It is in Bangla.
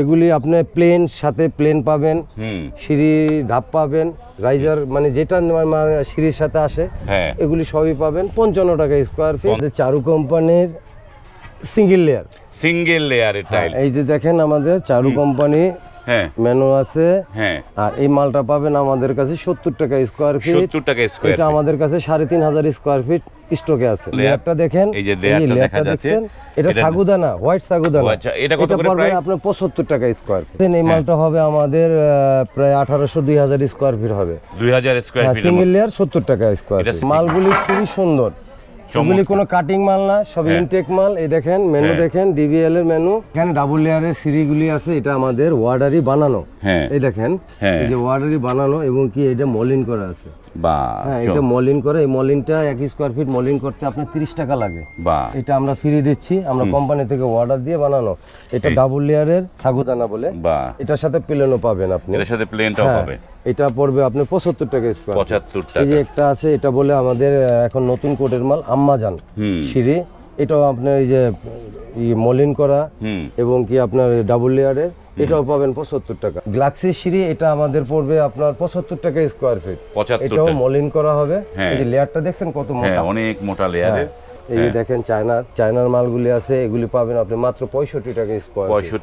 এগুলি আপনি প্লেন সাথে প্লেন পাবেন সিঁড়ি ধাপ পাবেন রাইজার মানে যেটা মানে সিঁড়ির সাথে আসে হ্যাঁ। এগুলি সবই পাবেন পঞ্চান্ন টাকা স্কোয়ার ফিট চারু কোম্পানির single layer single layer tile এই যে দেখেন আমাদের চারু কোম্পানি হ্যাঁ। মেনু আছে। হ্যাঁ। আর এই মালটা পাবেন আমাদের কাছে সত্তর টাকা স্কোয়ার ফিট সত্তর টাকা স্কোয়ার এটা আমাদের কাছে সাড়ে তিন হাজার স্কোয়ার ফিট স্টকে আছে। লেয়ারটা দেখেন। এই যে লেয়ারটা দেখা যাচ্ছে। এটা সাগুদানা হোয়াইট সাগুদানা। আচ্ছা, এটা কত করে পড়বে আপনার পঁচাত্তর টাকা স্কোয়ার ফিট এই মালটা হবে আমাদের প্রায় আঠারোশো দুই হাজার স্কোয়ার ফিট হবে। দুই হাজার স্কোয়ার ফিট সিঙ্গেল লেয়ার সত্তর টাকা স্কোয়ার ফিট মালগুলি খুবই সুন্দর। এগুলি কোনো কাটিং মাল না সব হ্যাঁ। ইনটেক মাল। এই দেখেন মেনু হ্যাঁ। দেখেন ডিবিএল এর মেনু এখানে ডাবল লেয়ারের সিঁড়িগুলি আছে এটা আমাদের ওয়ার্ডারি বানানো। হ্যাঁ। এই দেখেন হ্যাঁ। এই যে ওয়ার্ডারি বানানো এবং কি এটা মলিন করা আছে। হ্যাঁ এটা মলিন করে এই মলিনটা এক স্কোয়ার ফিট মলিন করতে আপনার তিরিশ টাকা লাগে। এটা আমরা ফ্রি দিচ্ছি আমরা কোম্পানি থেকে অর্ডার দিয়ে বানানো। এটা ডাবল লেয়ারের সাগুদানা বলে। এটার সাথে প্লেনও পাবেন আপনি। এটার সাথে প্লেনটাও হ্যাঁ, পাবে এটা পড়বে আপনি পঁচাত্তর টাকা স্কোয়ার পঁচাত্তর এই টাকা। যে একটা আছে এটা বলে আমাদের এখন নতুন কোটের মাল আম্মাজান সিঁড়ি। এটাও আপনার এই যে মলিন করা এবং কি আপনার ডাবল লেয়ারের এটাও পাবেন পঁচাত্তর টাকা। গ্লাক্সি সিঁড়ি এটা আমাদের পড়বে আপনার পঁচাত্তর টাকা স্কোয়ার ফিট এটাও মলিন করা হবে। হ্যাঁ। এই যে লেয়ারটা দেখছেন কত হ্যাঁ মোটা অনেক মোটা লেয়ারের এই যে দেখেন চায়নার চায়নার মালগুলি আছে এগুলি পাবেন আপনি মাত্র পঁয়ষট্টি টাকা স্কোয়ার 65